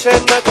said that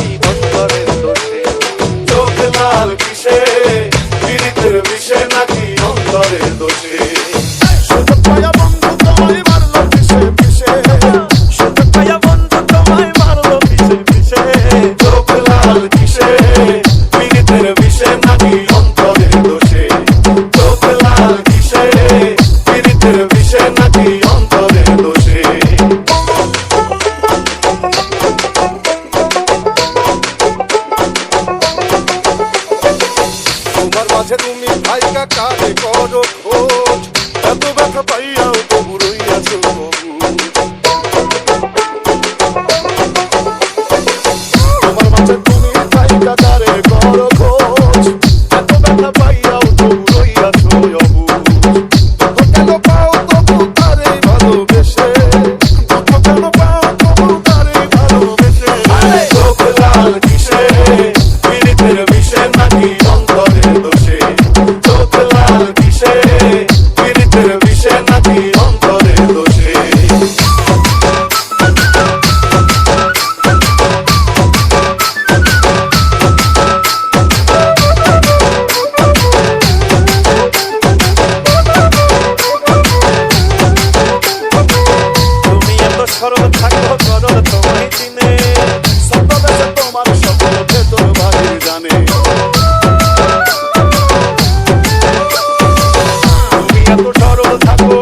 Aí que acabei com তোর ভাগের জানে তুমি এত সরল থাকো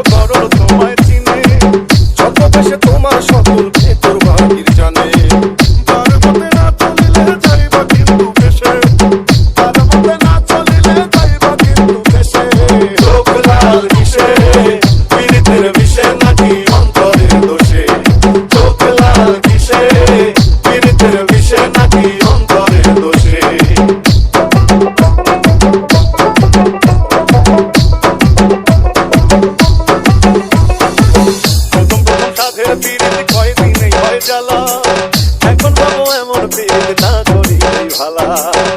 মোর পীর না করি ভালা।